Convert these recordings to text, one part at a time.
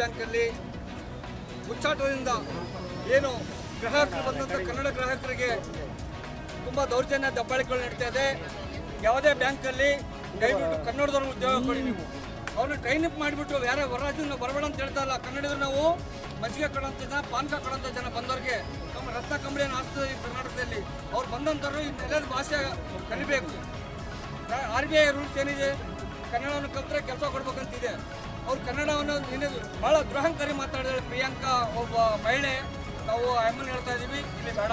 ಬ್ಯಾಂಕಲ್ಲಿ ಮುಚ್ಚಾಟದಿಂದ ಏನು ಗ್ರಾಹಕರು ಬಂದಂಥ ಕನ್ನಡ ಗ್ರಾಹಕರಿಗೆ ತುಂಬ ದೌರ್ಜನ್ಯ ದಬ್ಬಾಳಿಕೆಗಳು ನಡೀತಾ ಇದೆ. ಯಾವುದೇ ಬ್ಯಾಂಕಲ್ಲಿ ದಯವಿಟ್ಟು ಕನ್ನಡದವ್ರಿಗೆ ಉದ್ಯೋಗ ಕೊಡಿ ನೀವು. ಅವ್ರನ್ನ ಟ್ರೈನ್ ಅಪ್ ಮಾಡಿಬಿಟ್ಟು ಯಾರೇ ಹೊರ ರಾಜ್ಯದಿಂದ ಬರಬೇಡ ಅಂತ ಹೇಳ್ತಾ ಇಲ್ಲ. ಕನ್ನಡಿಗರು ನಾವು ಮಜ್ಜಿಗೆ ಕೊಡೋಂಥ ಜನ, ಪಾನಕ ಕೊಡೋಂಥ ಜನ ಬಂದವ್ರಿಗೆ ನಮ್ಮ ರತ್ನ ಕಂಬಳಿಯನ್ನು ಹಾಸ್ತಿದೆ ಈ ಕರ್ನಾಟಕದಲ್ಲಿ ಅವ್ರು ಬಂದಂಥವ್ರು ಈ ನೆಲದ ಭಾಷೆ ಕಲಿಬೇಕು. ಆರ್ ಬಿ ಐ ರೂಲ್ಸ್ ಏನಿದೆ? ಕನ್ನಡವನ್ನು ಕಲ್ತ್ರೆ ಕೆಲಸ ಕೊಡ್ಬೇಕಂತಿದೆ. ಅವ್ರು ಕನ್ನಡವನ್ನು ನಿನ್ನೆ ಭಾಳ ಗ್ರಹಂಕಾರಿ ಮಾತಾಡಿದ್ರೆ. ಪ್ರಿಯಾಂಕಾ ಒಬ್ಬ ಮಹಿಳೆ. ನಾವು ಅಮ್ಮನ್ ಹೇಳ್ತಾ ಇದೀವಿ ಇಲ್ಲಿ ಬೇಡ.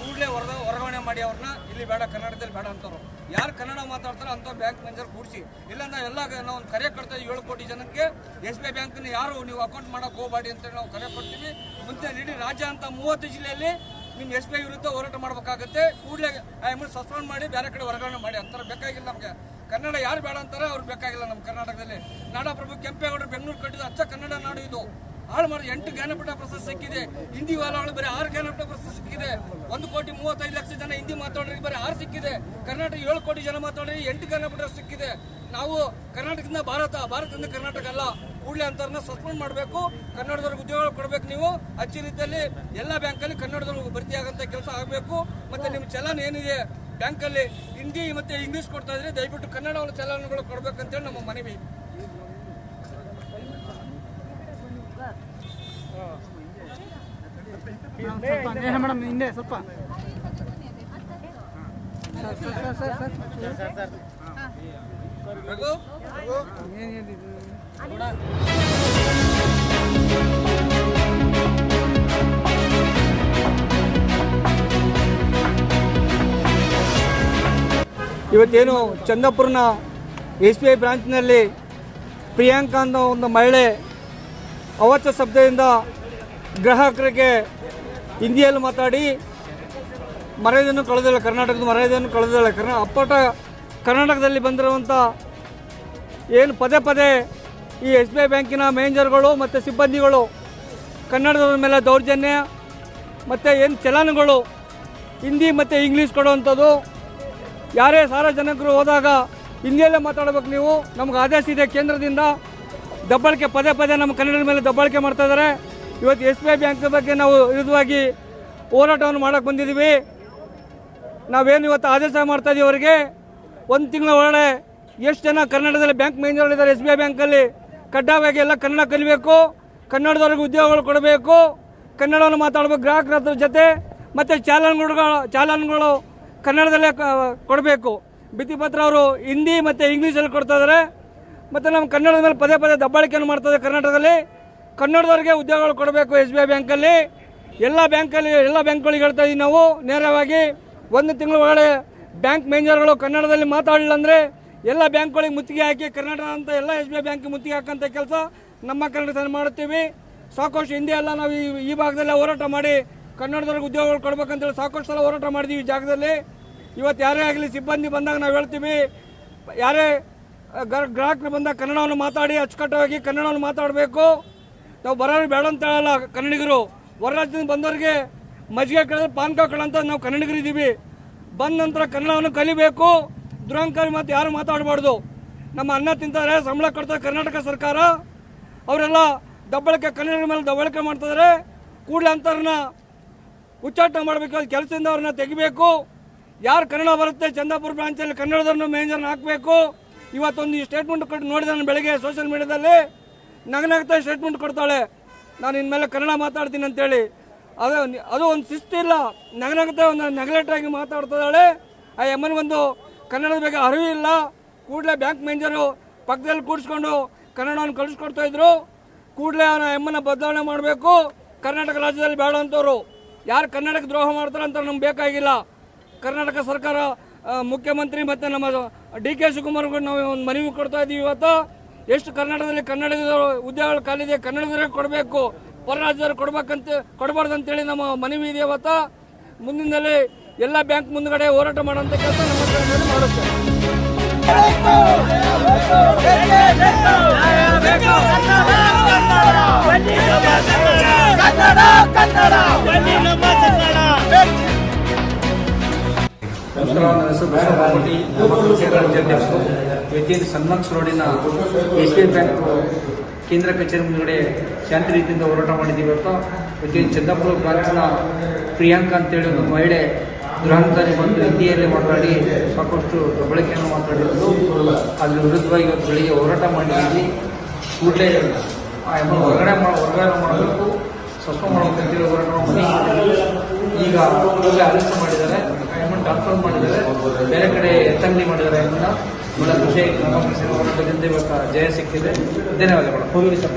ಕೂಡಲೇ ಹೊರದ ವರ್ಗಾವಣೆ ಮಾಡಿ ಅವ್ರನ್ನ ಇಲ್ಲಿ ಬೇಡ ಕನ್ನಡದಲ್ಲಿ ಬೇಡ ಅಂತವ್ರು. ಯಾರು ಕನ್ನಡ ಮಾತಾಡ್ತಾರೋ ಅಂಥ ಬ್ಯಾಂಕ್ ಮ್ಯಾನೇಜರ್ ಕೂಡಿಸಿ. ಇಲ್ಲ ನಾವೆಲ್ಲ ನಾವು ಒಂದು ಕರೆ ಕೊಡ್ತಾ ಇದ್ದೀವಿ ಏಳು ಕೋಟಿ ಜನಕ್ಕೆ. ಎಸ್ ಬಿ ಐ ಬ್ಯಾಂಕ್ನ ಯಾರು ನೀವು ಅಕೌಂಟ್ ಮಾಡೋಕೆ ಹೋಗಬೇಡಿ ಅಂತೇಳಿ ನಾವು ಕರೆ ಕೊಡ್ತೀವಿ. ಮುಂದೆ ಇಡೀ ರಾಜ್ಯ ಅಂತ ಮೂವತ್ತು ಜಿಲ್ಲೆಯಲ್ಲಿ ನಿಮ್ಮ ಎಸ್ ಬಿ ಐ ವಿರುದ್ಧ ಹೋರಾಟ ಮಾಡಬೇಕಾಗುತ್ತೆ. ಕೂಡಲೇ ಆ ಎಂ ಸಸ್ಪೆಂಡ್ ಮಾಡಿ ಬೇರೆ ಕಡೆ ವರ್ಗಾವಣೆ ಮಾಡಿ. ಅಂತಾರೆ ಬೇಕಾಗಿಲ್ಲ ನಮಗೆ. ಕನ್ನಡ ಯಾರು ಬೇಡ ಅಂತಾರೆ ಅವ್ರು ಬೇಕಾಗಿಲ್ಲ ನಮ್ಮ ಕರ್ನಾಟಕದಲ್ಲಿ. ನಾಡಪ್ರಭು ಕೆಂಪೇಗೌಡರು ಬೆಂಗಳೂರು ಕಟ್ಟಿದ ಅಚ್ಚ ಕನ್ನಡ ನಾಡು ಇದು. ಹಾಳು ಮಾಡಿ ಎಂಟು ಜ್ಞಾನಪೀಠ ಪ್ರಶಸ್ತಿ ಸಿಕ್ಕಿದೆ. ಹಿಂದಿ ವಾಲಾಳು ಬರೀ ಆರು ಜ್ಞಾನಪೀಠ ಪ್ರಶಸ್ತಿ ಸಿಕ್ಕಿದೆ. ಒಂದು ಕೋಟಿ ಮೂವತ್ತೈದು ಲಕ್ಷ ಜನ ಹಿಂದಿ ಮಾತಾಡೋರಿಗೆ ಬರೀ ಆರು ಸಿಕ್ಕಿದೆ. ಕರ್ನಾಟಕ ಏಳು ಕೋಟಿ ಜನ ಮಾತಾಡೋರಿಗೆ ಎಂಟು ಜ್ಞಾನಪೀಠ ಸಿಕ್ಕಿದೆ. ನಾವು ಕರ್ನಾಟಕದಿಂದ ಭಾರತ, ಭಾರತದಿಂದ ಕರ್ನಾಟಕ ಅಲ್ಲ. ಕೂಡಲೇ ಅಂತರನ್ನ ಸಸ್ಪೆಂಡ್ ಮಾಡಬೇಕು. ಕನ್ನಡದವ್ರಿಗೆ ಉದ್ಯೋಗ ಕೊಡಬೇಕು ನೀವು. ಅಚ್ಚಿ ರೀತಿಯಲ್ಲಿ ಎಲ್ಲ ಬ್ಯಾಂಕಲ್ಲಿ ಕನ್ನಡದವ್ರಿಗೆ ಭರ್ತಿ ಆಗಂತ ಕೆಲಸ ಆಗಬೇಕು. ಮತ್ತೆ ನಿಮ್ಮ ಚಲನ್ ಏನಿದೆ? ಬ್ಯಾಂಕಲ್ಲಿ ಹಿಂದಿ ಮತ್ತೆ ಇಂಗ್ಲೀಷ್ ಕೊಡ್ತಾ ಇದ್ರೆ ದಯವಿಟ್ಟು ಕನ್ನಡವನ್ನು ಚಲನಗಳು ಕೊಡ್ಬೇಕಂತೇಳಿ ನಮ್ಮ ಮನವಿ. ಮೇಡಮ್ ಹಿಂದೆ ಸ್ವಲ್ಪ ಸರ್ ಇವತ್ತೇನು ಚಂದಪುರನ ಎಸ್ ಬಿ ಐ ಬ್ರಾಂಚ್ನಲ್ಲಿ ಪ್ರಿಯಾಂಕಾ ಅನ್ನೋ ಒಂದು ಮಹಿಳೆ ಅವಚ ಶಬ್ದದಿಂದ ಗ್ರಾಹಕರಿಗೆ ಹಿಂದಿಯಲ್ಲಿ ಮಾತಾಡಿ ಮರ್ಯಾದೆಯನ್ನು ಕಳೆದಿಲ್ಲ ಕರ್ನಾಟಕದ ಮರ್ಯಾದೆಯನ್ನು ಕಳೆದಿಲ್ಲ ಕರ್ನಾ ಅಪ್ಪಟ ಕರ್ನಾಟಕದಲ್ಲಿ ಬಂದಿರುವಂಥ ಏನು ಪದೇ ಪದೇ ಈ ಎಸ್ ಬಿ ಐ ಬ್ಯಾಂಕಿನ ಮ್ಯಾನೇಜರ್ಗಳು ಮತ್ತು ಸಿಬ್ಬಂದಿಗಳು ಕನ್ನಡದ ಮೇಲೆ ದೌರ್ಜನ್ಯ, ಮತ್ತು ಏನು ಚಲನ್ಗಳು ಹಿಂದಿ ಮತ್ತು ಇಂಗ್ಲೀಷ್ ಕೊಡುವಂಥದ್ದು ಯಾರೇ ಸಾರ್ವಜನಿಕರು ಹೋದಾಗ ಹಿಂದಿಯಲ್ಲೇ ಮಾತಾಡಬೇಕು ನೀವು. ನಮ್ಗೆ ಆದೇಶ ಇದೆ ಕೇಂದ್ರದಿಂದ. ದಬ್ಬಾಳಿಕೆ ಪದೇ ಪದೇ ನಮ್ಮ ಕನ್ನಡದ ಮೇಲೆ ದಬ್ಬಾಳಿಕೆ ಮಾಡ್ತಾ ಇದ್ದಾರೆ. ಇವತ್ತು ಎಸ್ ಬಿ ಐ ಬ್ಯಾಂಕ್ ಬಗ್ಗೆ ನಾವು ವಿರುದ್ಧವಾಗಿ ಹೋರಾಟವನ್ನು ಮಾಡೋಕ್ಕೆ ಬಂದಿದ್ದೀವಿ. ನಾವೇನು ಇವತ್ತು ಆದೇಶ ಮಾಡ್ತಾ ಇದೀವಿ ಅವರಿಗೆ? ಒಂದು ತಿಂಗಳ ಒಳಗಡೆ ಎಷ್ಟು ಜನ ಕನ್ನಡದಲ್ಲಿ ಬ್ಯಾಂಕ್ ಮ್ಯಾನೇಜರ್ಗಳಿದ್ದಾರೆ ಎಸ್ ಬಿ ಐ ಬ್ಯಾಂಕಲ್ಲಿ? ಕಡ್ಡಾಯವಾಗಿ ಎಲ್ಲ ಕನ್ನಡ ಕಲಿಬೇಕು. ಕನ್ನಡದವ್ರಿಗೆ ಉದ್ಯೋಗಗಳು ಕೊಡಬೇಕು. ಕನ್ನಡವನ್ನು ಮಾತಾಡಬೇಕು ಗ್ರಾಹಕರ ಜೊತೆ. ಮತ್ತು ಚಾಲನ್ಗಳು ಚಾಲನ್ಗಳು ಕನ್ನಡದಲ್ಲೇ ಕೊಡಬೇಕು. ಭಿತ್ತಿಪತ್ರ ಅವರು ಹಿಂದಿ ಮತ್ತು ಇಂಗ್ಲೀಷಲ್ಲಿ ಕೊಡ್ತಾ ಇದ್ದಾರೆ ಮತ್ತು ನಮ್ಮ ಕನ್ನಡದ ಮೇಲೆ ಪದೇ ಪದೇ ದಬ್ಬಾಳಿಕೆಯನ್ನು ಮಾಡ್ತದೆ ಕರ್ನಾಟಕದಲ್ಲಿ. ಕನ್ನಡದವ್ರಿಗೆ ಉದ್ಯೋಗಗಳು ಕೊಡಬೇಕು ಎಸ್ ಬಿ ಐ ಬ್ಯಾಂಕಲ್ಲಿ. ಎಲ್ಲ ಬ್ಯಾಂಕಲ್ಲಿ, ಎಲ್ಲ ಬ್ಯಾಂಕ್ಗಳಿಗೆ ಹೇಳ್ತಾ ಇದ್ದೀವಿ ನಾವು ನೇರವಾಗಿ. ಒಂದು ತಿಂಗಳ ಒಳಗಡೆ ಬ್ಯಾಂಕ್ ಮ್ಯಾನೇಜರ್ಗಳು ಕನ್ನಡದಲ್ಲಿ ಮಾತಾಡಲಿಲ್ಲ ಅಂದರೆ ಎಲ್ಲ ಬ್ಯಾಂಕ್ಗಳಿಗೆ ಮುತ್ತಿಗೆ ಹಾಕಿ ಕರ್ನಾಟಕ ಅಂತ ಎಲ್ಲ ಎಸ್ ಬಿ ಐ ಬ್ಯಾಂಕ್ ಮುತ್ತಿಗೆ ಹಾಕೋಂಥ ಕೆಲಸ ನಮ್ಮ ಕನ್ನಡದಲ್ಲಿ ಮಾಡುತ್ತೀವಿ. ಸಾಕಷ್ಟು ಹಿಂದೆ ಎಲ್ಲ ನಾವು ಈ ಈ ಭಾಗದಲ್ಲೇ ಹೋರಾಟ ಮಾಡಿ ಕನ್ನಡದವ್ರಿಗೆ ಉದ್ಯೋಗಗಳು ಕೊಡ್ಬೇಕಂತೇಳಿ ಸಾಕಷ್ಟು ಸಲ ಹೋರಾಟ ಮಾಡಿದ್ದೀವಿ ಈ ಜಾಗದಲ್ಲಿ. ಇವತ್ತು ಯಾರೇ ಆಗಲಿ ಸಿಬ್ಬಂದಿ ಬಂದಾಗ ನಾವು ಹೇಳ್ತೀವಿ, ಯಾರೇ ಗ್ರ- ಗ್ರಾಹಕರು ಬಂದಾಗ ಕನ್ನಡವನ್ನು ಮಾತಾಡಿ, ಅಚ್ಚುಕಟ್ಟಾಗಿ ಕನ್ನಡವನ್ನು ಮಾತಾಡಬೇಕು. ನಾವು ಬರೋರು ಬೇಡ ಅಂತ ಹೇಳಲ್ಲ ಕನ್ನಡಿಗರು. ಹೊರ ರಾಜ್ಯದಿಂದ ಬಂದವರಿಗೆ ಮಜ್ಜಿಗೆ ಕೇಳಿದ್ರೆ ಪಾನಕ ಕೇಳಂತ ನಾವು ಕನ್ನಡಿಗರಿದ್ದೀವಿ. ಬಂದ ನಂತರ ಕನ್ನಡವನ್ನು ಕಲಿಬೇಕು. ದುರಂಕಾರಿ ಮಾತು ಯಾರು ಮಾತಾಡಬಾರ್ದು. ನಮ್ಮ ಅನ್ನ ತಿಂತಾರೆ, ಸಂಬಳ ಕೊಡ್ತಾರೆ ಕರ್ನಾಟಕ ಸರ್ಕಾರ. ಅವರೆಲ್ಲ ದಬ್ಬಳಿಕೆ ಕನ್ನಡ ಮೇಲೆ ದಬ್ಬಳಿಕೆ ಮಾಡ್ತಿದ್ದಾರೆ. ಕೂಡಲೇ ಅಂಥವ್ರನ್ನ ಮಾಡಬೇಕು ಅದು ಕೆಲಸದಿಂದ ಅವ್ರನ್ನ ತೆಗಿಬೇಕು. ಯಾರು ಕನ್ನಡ ಬರುತ್ತೆ? ಚಂದಾಪುರ ಬ್ರಾಂಚಲ್ಲಿ ಕನ್ನಡದವ್ರನ್ನ ಮ್ಯಾನೇಜರ್ನ ಹಾಕಬೇಕು. ಇವತ್ತೊಂದು ಈ ಸ್ಟೇಟ್ಮೆಂಟ್ ಕೊಟ್ಟು ನೋಡಿದೆ ನಾನು ಬೆಳಗ್ಗೆ ಸೋಷಿಯಲ್ ಮೀಡಿಯಾದಲ್ಲಿ ನಗನಾಗ್ತಾ ಸ್ಟೇಟ್ಮೆಂಟ್ ಕೊಡ್ತಾಳೆ. ನಾನು ಇನ್ಮೇಲೆ ಕನ್ನಡ ಮಾತಾಡ್ತೀನಿ ಅಂತೇಳಿ. ಅದು ಅದು ಒಂದು ಶಿಸ್ತಿಲ್ಲ ನಗನಾಗ್ತಾ ಒಂದು ನೆಗ್ಲೆಕ್ಟಾಗಿ ಮಾತಾಡ್ತಿದ್ದಾಳೆ ಆ ಎಮ್ಮನಿಗೊಂದು ಕನ್ನಡದ ಬಗ್ಗೆ ಅರಿವು ಇಲ್ಲ. ಕೂಡಲೇ ಬ್ಯಾಂಕ್ ಮ್ಯಾನೇಜರು ಪಕ್ಕದಲ್ಲಿ ಕೂಡಿಸ್ಕೊಂಡು ಕನ್ನಡವನ್ನು ಕಳಿಸ್ಕೊಡ್ತಾ ಇದ್ರು. ಕೂಡಲೇ ಅವನ ಎಮ್ಮನ ಬದಲಾವಣೆ ಮಾಡಬೇಕು. ಕರ್ನಾಟಕ ರಾಜ್ಯದಲ್ಲಿ ಬೇಡ ಅಂತವ್ರು. ಯಾರು ಕನ್ನಡಕ್ಕೆ ದ್ರೋಹ ಮಾಡ್ತಾರೆ ಅಂತ ನಮ್ಗೆ ಬೇಕಾಗಿಲ್ಲ. ಕರ್ನಾಟಕ ಸರ್ಕಾರ ಮುಖ್ಯಮಂತ್ರಿ ಮತ್ತು ನಮ್ಮ ಡಿ ಕೆ ಶಿವಕುಮಾರ್ಗೂ ನಾವು ಒಂದು ಮನವಿ ಕೊಡ್ತಾ ಇದ್ದೀವಿ ಇವತ್ತು. ಎಷ್ಟು ಕರ್ನಾಟಕದಲ್ಲಿ ಕನ್ನಡದ ಉದ್ಯೋಗಗಳು ಖಾಲಿದೆ ಕನ್ನಡದವರಿಗೆ ಕೊಡಬೇಕು ಹೊರ ರಾಜ್ಯದವ್ರು ಕೊಡ್ಬೇಕಂತ, ಕೊಡಬಾರ್ದು ಅಂತೇಳಿ ನಮ್ಮ ಮನವಿ ಇದೆ ಇವತ್ತು. ಮುಂದಿನಲ್ಲಿ ಎಲ್ಲ ಬ್ಯಾಂಕ್ ಮುಂದ್ಗಡೆ ಹೋರಾಟ ಮಾಡೋಂಥ ಕೆಲಸ ನಮ್ಮ ಕನ್ನಡ ಮಾಡುತ್ತೆ ನಮಸ್ಕಾರ ನನ್ನ ಇವತ್ತೇನು ಸನ್ಮಾರ್ಕ್ಸ್ ರೋಡಿನ ಎಸ್ ಬಿ ಐ ಬ್ಯಾಂಕ್ ಕೇಂದ್ರ ಕಚೇರಿ ಮುಂದೆ ಶಾಂತಿ ರೀತಿಯಿಂದ ಹೋರಾಟ ಮಾಡಿದ್ದೀವಿ ಇವತ್ತು ಇವತ್ತಿನ ಚಂದಾಪುರ ಬ್ರಾಂಚ್ನ ಪ್ರಿಯಾಂಕಾ ಅಂತೇಳಿ ಒಂದು ಮಹಿಳೆ ದುರಹಂಕಾರಿ ಬಂದು ಹಿಂದಿಯಲ್ಲಿ ಮಾತಾಡಿ ಸಾಕಷ್ಟು ದಬ್ಬಳಿಕೆಯನ್ನು ಮಾತಾಡಿರೋದು. ಅದ್ರ ವಿರುದ್ಧವಾಗಿ ಇವತ್ತು ಬೆಳಿಗ್ಗೆ ಹೋರಾಟ ಮಾಡಿದ್ದೀವಿ. ಕೂಡಲೇ ಹೊರಗಡೆ ಮಾಡಿ ಹೊರಗಡೆ ಮಾಡಬೇಕು ಸ್ವಸ್ಥ ಮಾಡಬೇಕು ಅಂತೇಳಿ ಹೋರಾಟ ಮಾಡಿ ಈಗ ಕೂಡಲೇ ಮಾಡಿದ್ದಾರೆ. ಟ್ರಾನ್ಸ್ಫರ್ ಮಾಡಿದ್ದಾರೆ. ಬೇರೆ ಕಡೆ ಎತ್ತಂಗಡಿ ಮಾಡಿದ್ದಾರೆ ಎಮ್ಮನ್ನ ಬಹಳ ಖುಷಿ ಜಯ ಸಿಕ್ಕಿದೆ. ಧನ್ಯವಾದಗಳು. ಹೋಗಿ ಸರ್.